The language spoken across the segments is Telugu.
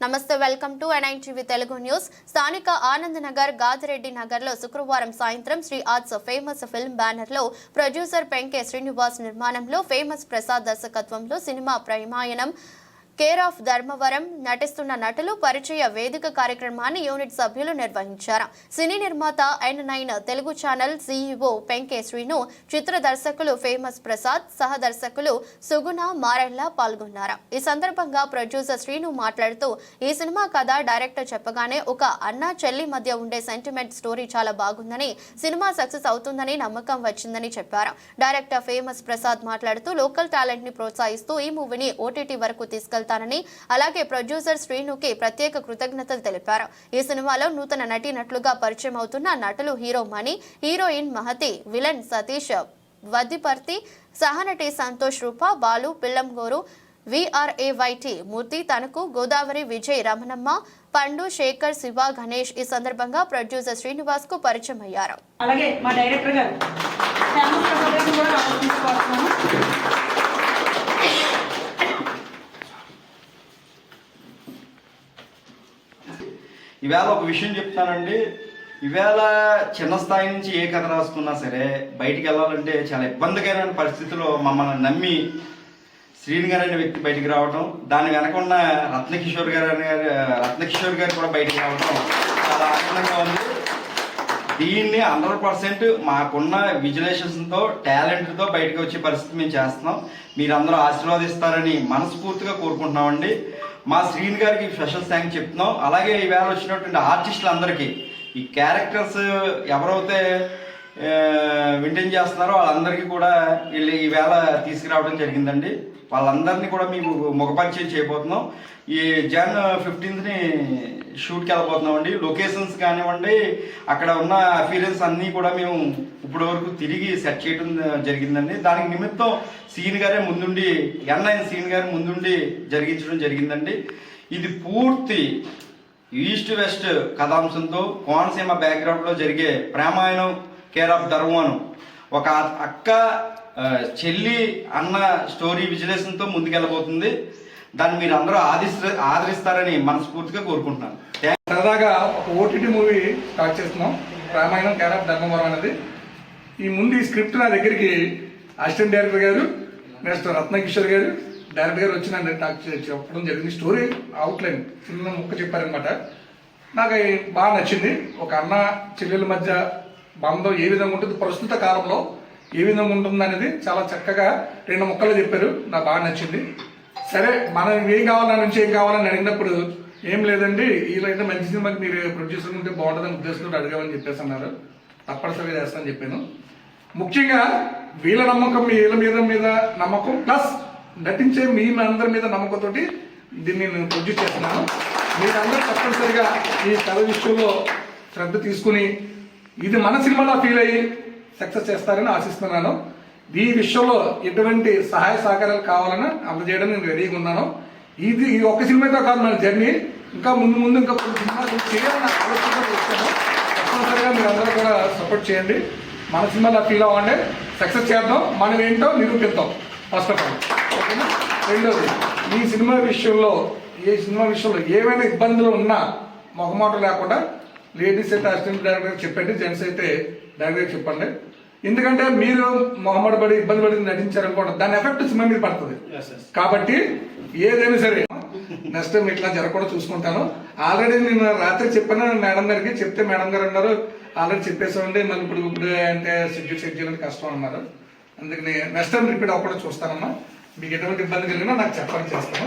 నమస్తే వెల్కమ్ టు ఎన్ఐన్ టీవీ తెలుగు న్యూస్. స్థానిక ఆనంద్ నగర్ గాదిరెడ్డి నగర్లో శుక్రవారం సాయంత్రం శ్రీ ఆర్ట్స్ ఫేమస్ ఫిల్మ్ బ్యానర్లో ప్రొడ్యూసర్ పెంకే శ్రీనివాస్ నిర్మాణంలో ఫేమస్ ప్రసాద్ దర్శకత్వంలో cinema Premayanam care of Dharmavaram నటిస్తున్న నటులు పరిచయ వేదిక కార్యక్రమాన్ని యూనిట్ సభ్యులు నిర్వహించారు. సినీ నిర్మాత and nine Telugu channel CEO Penke Srinu చిత్ర దర్శకులు ఫేమస్ ప్రసాద్ సహ దర్శకులు సుగుణ మారెల్లా పాల్గొన్నారు. ఈ సందర్భంగా ప్రొడ్యూసర్ శ్రీను మాట్లాడుతూ ఈ సినిమా కథ డైరెక్టర్ చెప్పగానే ఒక అన్న చెల్లి మధ్య ఉండే సెంటిమెంట్ స్టోరీ చాలా బాగుందని సినిమా సక్సెస్ అవుతుందని నమ్మకం వచ్చిందని చెప్పారు. డైరెక్టర్ ఫేమస్ ప్రసాద్ మాట్లాడుతూ లోకల్ టాలెంట్ని ప్రోత్సహిస్తూ ఈ మూవీని ఓటీటీ వరకు తీసుకెళ్తానని అలాగే ప్రొడ్యూసర్ శ్రీనుకి ప్రత్యేక కృతజ్ఞతలు తెలిపారు. ఈ సినిమాలో నూతన నటీనటులుగా పరిచయం అవుతున్న నటులు hero Mani heroine Mahathi villain Satish Vaddiparthi సహనటి Santosh Rupa Balu Pillangoru విఆర్ఏవైటి మూర్తి తనకు గోదావరి విజయ్ రమణమ్మ పండు శేఖర్ శివ గణేష్ ఈ సందర్భంగా ప్రొడ్యూసర్ శ్రీనివాస్కు పరిచయం అయ్యారు అలాగే మా డైరెక్టర్ గారు ఫేమస్ ప్రసాద్ గారిని కూడా రావాలి తీసుకొస్తున్నాను ఈవేళ ఒక విషయం చెప్తానండి. ఈవేళ చిన్న స్థాయి నుంచి ఏ కథ రాసుకున్నా సరే బయటికి వెళ్ళాలంటే చాలా ఇబ్బందికరమైన పరిస్థితిలో మమ్మల్ని నమ్మి శ్రీని గారు అనే వ్యక్తి బయటికి రావడం దాని వెనక ఉన్న రత్నకిషోర్ గారు అనే రత్నకిషోర్ గారు కూడా బయటికి రావడం చాలా ఆనందంగా ఉంది. దీన్ని హండ్రెడ్ పర్సెంట్ మాకున్న విజులేషన్స్తో టాలెంట్తో బయటకు వచ్చే పరిస్థితి మేము చేస్తున్నాం. మీరందరూ ఆశీర్వాదిస్తారని మనస్ఫూర్తిగా కోరుకుంటున్నామండి. మా శ్రీని గారికి స్పెషల్ థ్యాంక్ చెప్తున్నాం. అలాగే ఈవేళ వచ్చినటువంటి ఆర్టిస్టులందరికీ ఈ క్యారెక్టర్స్ ఎవరైతే మెయింటైన్ చేస్తున్నారో వాళ్ళందరికీ కూడా వీళ్ళు ఈవేళ తీసుకురావడం జరిగిందండి. వాళ్ళందరినీ కూడా మేము ముఖపరిచయం చేయబోతున్నాం. ఈ జన్ ఫిఫ్టీన్త్ని షూట్కి వెళ్ళబోతున్నాం అండి లొకేషన్స్ కానివ్వండి అక్కడ ఉన్న అఫీరియన్స్ అన్నీ కూడా మేము ఇప్పటి వరకు తిరిగి సెట్ చేయడం జరిగిందండి. దానికి నిమిత్తం సీన్ గారే ముందుండి ఎన్ఐన్ సీన్ గారి ముందుండి జరిగించడం జరిగిందండి. ఇది పూర్తి ఈస్ట్ వెస్ట్ కథాంశంతో కోనసీమ బ్యాక్గ్రౌండ్లో జరిగే ప్రేమాయణం. కేర్ ఆఫ్ ధర్మవనం ఒక అక్క చెల్లి అన్న స్టోరీ విజులేషన్తో ముందుకెళ్ళబోతుంది. దాన్ని మీరు అందరూ ఆదిస్త ఆదరిస్తారని మనస్ఫూర్తిగా కోరుకుంటున్నాను. సరదాగా ఒక ఓటీటీ మూవీ స్టార్ట్ చేస్తున్నాం. రామాయణం కేర్ ఆఫ్ ధర్మవరం అనేది. ఈ ముందు ఈ స్క్రిప్ట్ నా దగ్గరికి అసిస్టెంట్ డైరెక్టర్ గారు నెక్స్ట్ రత్నకిషోర్ గారు డైరెక్టర్ గారు వచ్చి నన్ను టాక్ చెప్పడం జరిగింది. స్టోరీ అవుట్లైన్ చిన్న ముక్క చెప్పారనమాట నాకు అది బాగా నచ్చింది. ఒక అన్న చెల్లెల మధ్య బంధం ఏ విధంగా ఉంటుంది? ప్రస్తుత కాలంలో ఏ విధంగా ఉంటుంది అనేది చాలా చక్కగా రెండు ముక్కలు చెప్పారు. నాకు బాగా నచ్చింది. సరే మనం ఏం కావాలి నా నుంచి ఏం కావాలని అడిగినప్పుడు ఏం లేదండి వీళ్ళు మంచి సినిమాకి మీరు ప్రొడ్యూసర్ ఉంటే బాగుంటుందని ఉద్దేశంతో అడిగామని చెప్పేసి అన్నారు. తప్పనిసరిగా చేస్తానని చెప్పాను. ముఖ్యంగా వీళ్ళ నమ్మకం వీళ్ళ మీద మీద నమ్మకం ప్లస్ నటించే మీ అందరి మీద నమ్మకంతోటి దీన్ని నేను ప్రొడ్యూస్ చేస్తున్నాను. మీరందరూ తప్పనిసరిగా ఈ కథ విషయంలో శ్రద్ధ తీసుకుని ఇది మన సినిమాలో ఫీల్ అయ్యి సక్సెస్ చేస్తారని ఆశిస్తున్నాను. ఈ విషయంలో ఎటువంటి సహాయ సహకారాలు కావాలని అందజేయడం నేను రెడీగా ఉన్నాను. ఇది ఈ ఒక్క సినిమాతో కాదు మన జర్నీ ఇంకా ముందు ముందు ఇంకా కొన్ని సినిమాలు చేయాలని ఆలోచన వచ్చాను తప్పనిసరిగా మీరు అందరూ కూడా సపోర్ట్ చేయండి. మన సినిమాలో ఫీల్ అవ్వండి. సక్సెస్ చేద్దాం. మనం ఏంటో నిరూపిద్దాం. ఫస్ట్ ఆఫ్ ఆల్ ఓకేనా? రెండోది ఈ సినిమా విషయంలో ఏ సినిమా విషయంలో ఏమైనా ఇబ్బందులు ఉన్నా మొహమాట లేకుండా లేడీస్ అయితే అసిస్టెంట్ డైరెక్టర్ చెప్పండి జెంట్స్ అయితే డైరెక్టర్ చెప్పండి. ఎందుకంటే మీరు మొహమాట పడి ఇబ్బంది పడి నటించారనుకోండి దాని ఎఫెక్ట్ సినిమా మీద పడుతుంది. కాబట్టి ఏదైనా సరే నెక్స్ట్ టైం ఇట్లా జరగకుండా చూసుకుంటాను. ఆల్రెడీ నేను రాత్రి చెప్పాను మేడం గారికి చెప్తే మేడం గారు అన్నారు ఆల్రెడీ చెప్పేసామండి మళ్ళీ ఇప్పుడు ఇప్పుడు అంటే షెడ్యూల్ సెట్ చేయడానికి కష్టం అన్నారు. అందుకని నెక్స్ట్ టైం రిపీట్ అవ్వకుండా చూస్తానమ్మా. మీకు ఎటువంటి ఇబ్బంది కలిగినా నాకు చెప్పని చేస్తాను.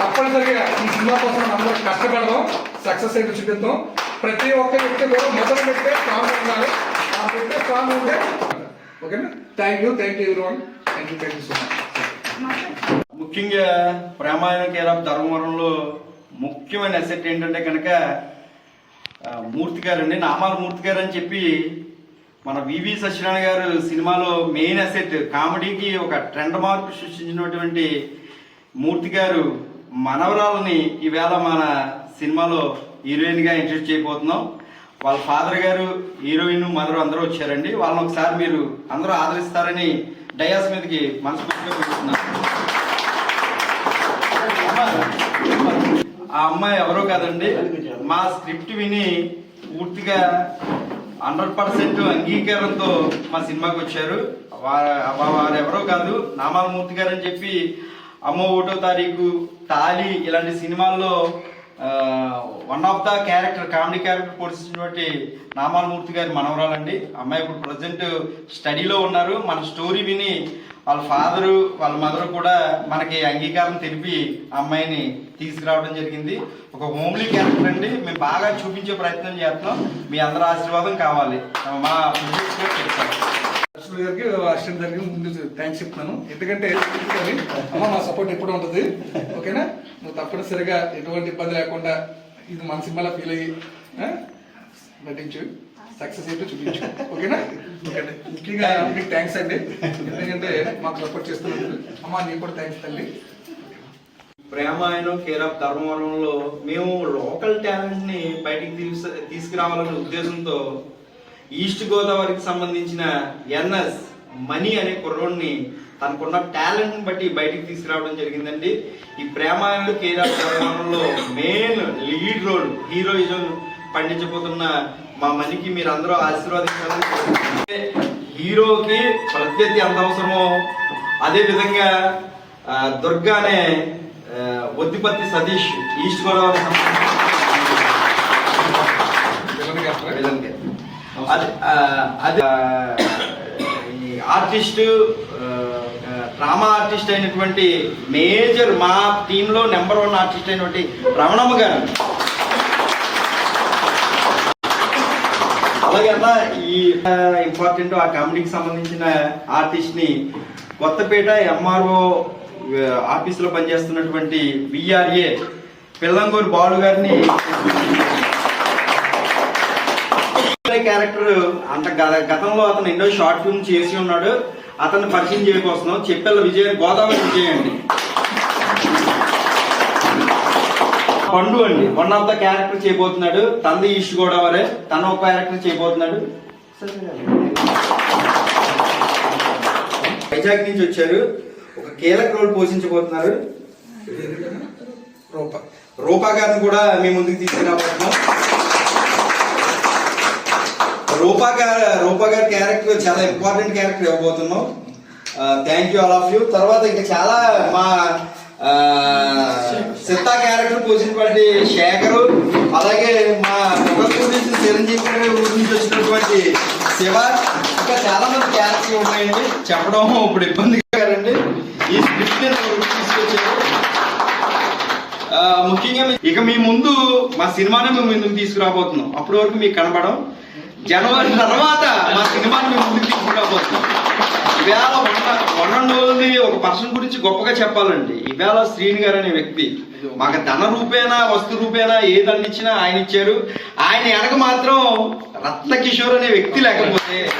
తప్పనిసరిగా ఈ సినిమా కోసం అందరూ కష్టపడదాం సక్సెస్ అయితే చూపిద్దాం. ప్రతి ఒక్క వ్యక్తి కూడా మొదలు పెట్టే స్ట్రాంగ్ ఉండాలి. ఆ పెట్టే స్ట్రాంగ్ ఉంటే ఓకేనా? థ్యాంక్ యూ థ్యాంక్ యూ ఎవరి thank you thank you so much ముఖ్యంగా ప్రామాయణ కేరళ ధర్మవరంలో ముఖ్యమైన అసెట్ ఏంటంటే కనుక మూర్తి గారు అండి. నామాల మూర్తి గారు అని చెప్పి మన వివి సత్యనారాయణ గారు సినిమాలో మెయిన్ అసెట్ కామెడీకి ఒక ట్రెండ్ మార్పు సృష్టించినటువంటి మూర్తి గారు మనవరాలని ఈవేళ మన సినిమాలో హీరోయిన్గా ఇంట్రడ్యూస్ చేయబోతున్నాం. వాళ్ళ ఫాదర్ గారు హీరోయిన్ మదర్ అందరూ వచ్చారండి. వాళ్ళని ఒకసారి మీరు అందరూ ఆదరిస్తారని డయాస్ మీదకి మనస్ఫూర్తిగా పిలుస్తున్నాను ఆ అమ్మాయి ఎవరో కాదండి. మా స్క్రిప్ట్ విని పూర్తిగా హండ్రెడ్ పర్సెంట్ అంగీకారంతో మా సినిమాకి వచ్చారు. వారు ఎవరో కాదు నామాలమూర్తి గారు అని చెప్పి అమ్మ ఒకటో తారీఖు తాలి ఇలాంటి సినిమాల్లో one of the character comedy character పోషించినటువంటి Namalamurthy గారి మనవరాలండి. అమ్మాయి ఇప్పుడు ప్రజెంట్ స్టడీలో ఉన్నారు. మన స్టోరీ విని వాళ్ళ ఫాదరు వాళ్ళ మదర్ కూడా మనకి అంగీకారం తెలిపి అమ్మాయిని తీసుకురావడం జరిగింది. ఒక హోమ్లీ క్యారెక్టర్ అండి. మేము బాగా చూపించే ప్రయత్నం చేస్తున్నాం. మీ అందరి ఆశీర్వాదం కావాలి. మా చెప్తాను గారు గారికి అసిస్టెంట్ గారికి ముందు థ్యాంక్స్ చెప్తున్నాను. ఎందుకంటే అమ్మ మా సపోర్ట్ ఎప్పుడు ఉంటుంది. ఓకేనా? నువ్వు తప్పనిసరిగా ఎటువంటి ఇబ్బంది లేకుండా ఇది మన సినిమాలో ఫీల్ అయ్యి నటించు. సక్సెస్ అయితే చూపించు. ఓకేనా? ముఖ్యంగా మీకు థ్యాంక్స్ అండి. ఎందుకంటే మాకు సపోర్ట్ చేస్తున్నందుకు. అమ్మ నీకు కూడా థ్యాంక్స్ తల్లి. ప్రేమాయణం కేర్ ఆఫ్ ధర్మవరంలో మేము లోకల్ టాలెంట్ని బయటికి తీసుకురావాలనే ఉద్దేశంతో ఈస్ట్ గోదావరికి సంబంధించిన ఎన్ఎస్ మనీ అనే కుర్రోడిని తనకున్న టాలెంట్ని బట్టి బయటికి తీసుకురావడం జరిగిందండి. ఈ Premayanam care main lead role heroism పండించబోతున్న మా మనికి మీరు అందరూ ఆశీర్వాదించాలని హీరోకి ప్రత్యర్థి ఎంత అవసరమో అదే విధంగా దుర్గా అనే ఆ, సతీష్ ఈస్ట్ గోదావరి అది అది ఈ ఆర్టిస్ట్ డ్రామా ఆర్టిస్ట్ అయినటువంటి మేజర్ మా టీంలో నెంబర్ వన్ ఆర్టిస్ట్ అయినటువంటి రమణమ్మ గారు. అలాగే అన్న ఈ ఇంపార్టెంట్ ఆ కామెడీకి సంబంధించిన ఆర్టిస్ట్ని కొత్తపేట ఎంఆర్ఓ ఆఫీస్లో పనిచేస్తున్నటువంటి విఆర్ఏ పిల్లంగూరు బాలు గారిని క్యారెక్టర్ అంత గతంలో అతను ఎన్నో షార్ట్ ఫిల్మ్ చేసి ఉన్నాడు. అతన్ని పరిచయం చేయకొస్తున్నాం చెప్పెల్ల విజయ్ గోదావరి విజయ్ అండి పండు అండి. వన్ ఆఫ్ ద క్యారెక్టర్ చేయబోతున్నాడు. తంది ఈస్ట్ గోదావరి. తన ఒక క్యారెక్టర్ చేయబోతున్నాడు. వైజాగ్ నుంచి వచ్చారు. ఒక కీలక రోల్ పోషించబోతున్నారు. రూప. రూపా గారిని కూడా మీ ముందుకు తీసుకురాబోతున్నాం. రూపా గారు రూపా గారి క్యారెక్టర్ చాలా important character ఇవ్వబోతున్నాం. Thank you all of you తర్వాత ఇంకా చాలా మా సిత్తా క్యారెక్టర్ పోసినటువంటి శేఖరు అలాగే మా ఒకరి నుంచి చిరంజీవి గారి ఊరి నుంచి వచ్చినటువంటి శివ ఇంకా చాలా మంది క్యారెక్టర్ ఉన్నాయండి. చెప్పడం ఇప్పుడు ఇబ్బంది గారండి ఈ స్క్రిప్ట్ తీసుకొచ్చారు ముఖ్యంగా ఇక మీ ముందు మా సినిమాని మేము ముందుకు తీసుకురాబోతున్నాం. అప్పటి వరకు మీకు కనబడం జనవరి తర్వాత మా సినిమాని మేము ముందుకు తీసుకురాబోతున్నాం. ఈవేళ ఉన్న- ఉన్న ఒక పర్సన్ గురించి గొప్పగా చెప్పాలండి. ఈవేళ శ్రీని గారు అనే వ్యక్తి. మాకు ధన రూపేనా వస్తు రూపేనా ఏ ఇచ్చినా ఆయన ఇచ్చారు. ఆయన వెనక మాత్రం రత్న కిషోర్ అనే వ్యక్తి లేకపోతే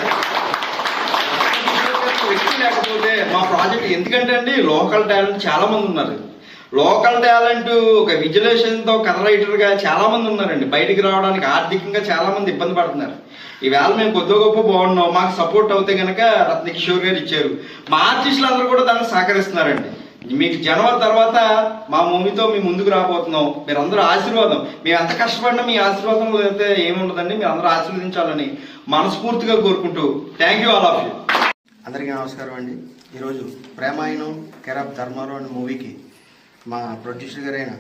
వ్యక్తి లేకపోతే మా ప్రాజెక్ట్ ఎందుకంటే అండి లోకల్ టాలెంట్ చాలా మంది ఉన్నారు. లోకల్ టాలెంట్ ఒక విజులేషన్తో కథ రైటర్గా చాలామంది ఉన్నారండి. బయటికి రావడానికి ఆర్థికంగా చాలామంది ఇబ్బంది పడుతున్నారు. ఈవేళ మేము కొద్ది గొప్ప బాగున్నాం. మాకు సపోర్ట్ అవుతే కనుక రత్నకిషోర్ గారు ఇచ్చారు. మా ఆర్టిస్టులు అందరూ కూడా దానికి సహకరిస్తున్నారండి. మీకు జనవరి తర్వాత మా మూవీతో మీ ముందుకు రాబోతున్నాం. మీరు అందరూ ఆశీర్వాదం. మేము ఎంత కష్టపడినా మీ ఆశీర్వాదం అయితే ఏముండదండి. మీరు అందరూ ఆశీర్వదించాలని మనస్ఫూర్తిగా కోరుకుంటూ thank you all of you. అందరికీ నమస్కారం అండి. ఈరోజు ప్రేమాయణం కేర్ ధర్మారావు అనే మూవీకి మా ప్రొడ్యూసర్ గారైన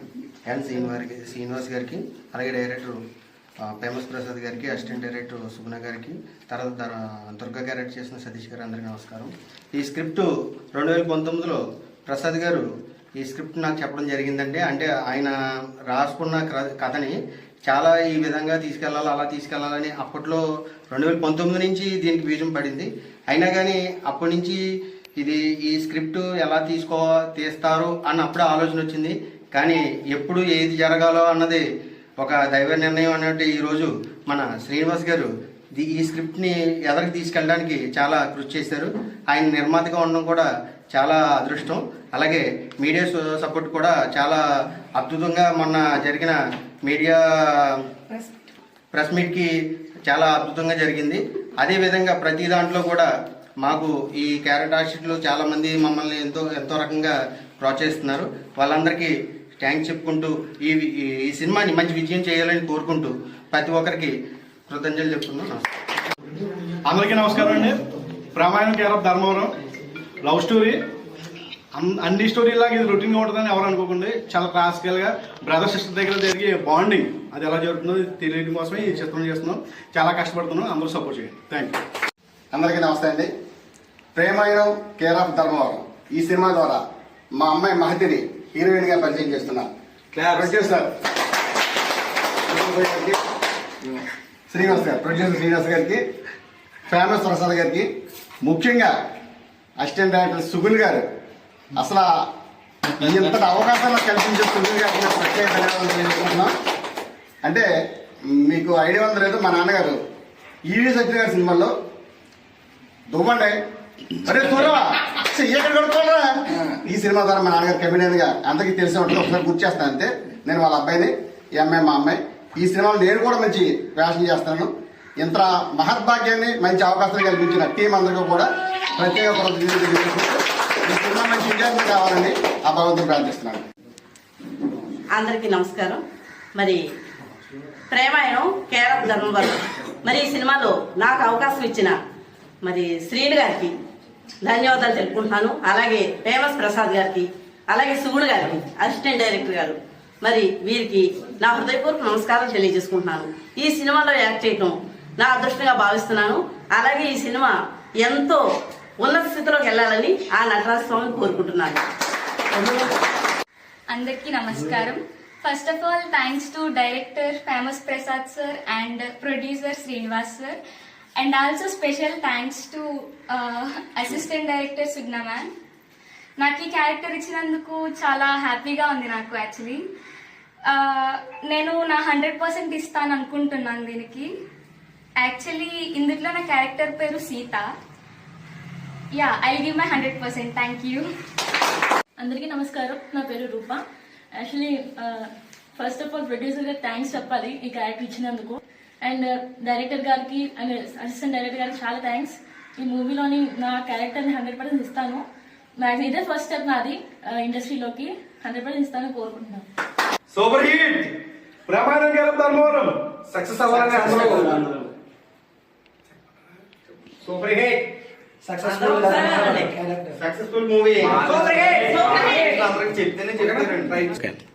ఎన్ శ్రీనివారికి శ్రీనివాస్ గారికి అలాగే డైరెక్టర్ ఫేమస్ ప్రసాద్ గారికి అసిస్టెంట్ డైరెక్టర్ సుగుణ గారికి తర్వాత దుర్గా క్యారెక్టర్ చేసిన సతీష్ గారు అందరికీ నమస్కారం. ఈ స్క్రిప్ట్ రెండు వేల పంతొమ్మిదిలో ప్రసాద్ గారు ఈ స్క్రిప్ట్ నాకు చెప్పడం జరిగిందండి. అంటే ఆయన రాసుకున్న కథని చాలా ఈ విధంగా తీసుకెళ్ళాలి అలా తీసుకెళ్ళాలని అప్పట్లో రెండు వేల పంతొమ్మిది నుంచి దీనికి బీజం పడింది. అయినా కానీ అప్పటి నుంచి ఇది ఈ స్క్రిప్ట్ ఎలా తీసుకో తీస్తారు అన్న అప్పుడే ఆలోచన వచ్చింది. కానీ ఎప్పుడు ఏది జరగాలో అన్నది ఒక దైవ నిర్ణయం అన్నట్టు ఈరోజు మన శ్రీనివాస్ గారు ఈ స్క్రిప్ట్ని ఎదరికి తీసుకెళ్ళడానికి చాలా కృషి చేశారు. ఆయన నిర్మాతగా ఉండడం కూడా చాలా అదృష్టం. అలాగే మీడియా సపోర్ట్ కూడా చాలా అద్భుతంగా మొన్న జరిగిన మీడియా ప్రెస్ మీట్కి చాలా అద్భుతంగా జరిగింది. అదేవిధంగా ప్రతి దాంట్లో కూడా మాకు ఈ క్యారెట్ ఆర్టిస్టులు చాలా మంది మమ్మల్ని ఎంతో ఎంతో రకంగా ప్రోత్సహిస్తున్నారు. వాళ్ళందరికీ థ్యాంక్స్ చెప్పుకుంటూ ఈ ఈ- సినిమాని మంచి విజయం చేయాలని కోరుకుంటూ ప్రతి ఒక్కరికి కృతజ్ఞతలు చెప్తున్నాను అందరికీ నమస్కారం అండి. Ramayanam care of Dharmavaram. Love story. అన్- అన్ని స్టోరీ లాగా ఇది రొటీన్గా ఉంటుందని ఎవరు అనుకోకండి. చాలా క్లాసికల్గా బ్రదర్ సిస్టర్ దగ్గర జరిగే బాండింగ్ అది ఎలా జరుగుతుందో తెలియడం కోసమే ఈ చిత్రం చేస్తున్నాం. చాలా కష్టపడుతున్నాం. అందరూ సపోర్ట్ చేయండి. థ్యాంక్ యూ అందరికీ నమస్తే అండి. Premayanam care of Dharmavaram. ఈ సినిమా ద్వారా మా అమ్మాయి మహతిని హీరోయిన్గా పరిచయం చేస్తున్నా. ప్రొడ్యూసర్ గారికి, శ్రీనివాస్ గారు ప్రొడ్యూసర్ శ్రీనివాస్ గారికి ఫేమస్ ప్రసాద్ గారికి ముఖ్యంగా అసిస్టెంట్ డైరెక్టర్ సుగుల్ గారు. అసలు ఇంతటి అవకాశాలు కల్పించే సుగుల్ గారికి ప్రత్యేక ధన్యవాదాలు అంటే మీకు ఐడియా ఉందో లేదు మా నాన్నగారు ఈవీ సత్య గారి సినిమాల్లో దువ్వండే అరే చూడవా ఎక్కడ కొడుకోరా ఈ సినిమా ద్వారా మా నాన్నగారు కమిడియన్గా అందరికీ తెలిసే ఉంటుంది. ఒకసారి గుర్తు చేస్తాను అంతే. నేను వాళ్ళ అబ్బాయిని ఈ అమ్మాయి మా అమ్మాయి. ఈ సినిమాలో నేను కూడా మంచి వేషం చేస్తాను. ఇంత మహద్భాగ్యాన్ని మంచి అవకాశాలు కల్పించిన టీం అందరికీ కూడా ప్రత్యేక ఈ సినిమా మంచి విజయాన్ని కావాలని ఆ భగవంతుని ప్రార్థిస్తున్నాను. అందరికీ నమస్కారం. మరి ప్రేమాయణం కేరళ ధర్మవరం. మరి ఈ సినిమాలో నాకు అవకాశం ఇచ్చిన మరి శ్రీను గారికి ధన్యవాదాలు తెలుపుకుంటున్నాను. అలాగే ఫేమస్ ప్రసాద్ గారికి అలాగే శివుడు గారికి అసిస్టెంట్ డైరెక్టర్ గారు మరి వీరికి నా హృదయపూర్వక నమస్కారం తెలియజేసుకుంటున్నాను. ఈ సినిమాలో యాక్ట్ చేయటం నా అదృష్టంగా భావిస్తున్నాను. అలాగే ఈ సినిమా ఎంతో ఉన్నత స్థితిలోకి వెళ్ళాలని ఆ నటరాజ స్వామిని కోరుకుంటున్నాను. అందరికీ నమస్కారం. First of all thanks to director famous Prasad sir and producer Srinivas sir and also special thanks to assistant director Sugna ma'am నాకు ఈ క్యారెక్టర్ ఇచ్చినందుకు చాలా హ్యాపీగా ఉంది నాకు యాక్చువల్లీ uh, నేను నా హండ్రెడ్ పర్సెంట్ ఇస్తాను అనుకుంటున్నాను దీనికి. యాక్చువల్లీ ఇందులో నా క్యారెక్టర్ పేరు Seetha. Yeah I give my hundred percent thank you అందరికీ నమస్కారం. నా పేరు Rupa. Actually first of all ప్రొడ్యూసర్గా థ్యాంక్స్ చెప్పాలి ఈ క్యారెక్టర్ ఇచ్చినందుకు. అండ్ డైరెక్టర్ గారికి అండ్ అసిస్టెంట్ డైరెక్టర్ గారికి చాలా థ్యాంక్స్ ఈ మూవీలోని నా క్యారెక్టర్ని హండ్రెడ్ పర్సెంట్ ఇస్తాను. నాకు ఇదే ఫస్ట్ స్టెప్ నాది ఇండస్ట్రీలోకి హండ్రెడ్ పర్సెంట్ ఇస్తాను కోరుకుంటున్నాను. Super hit care of Dharmavaram. Success అవ్వాలని super hit successful movie super hit, super hit. అందరికి చెప్తేనే చెప్తారండి.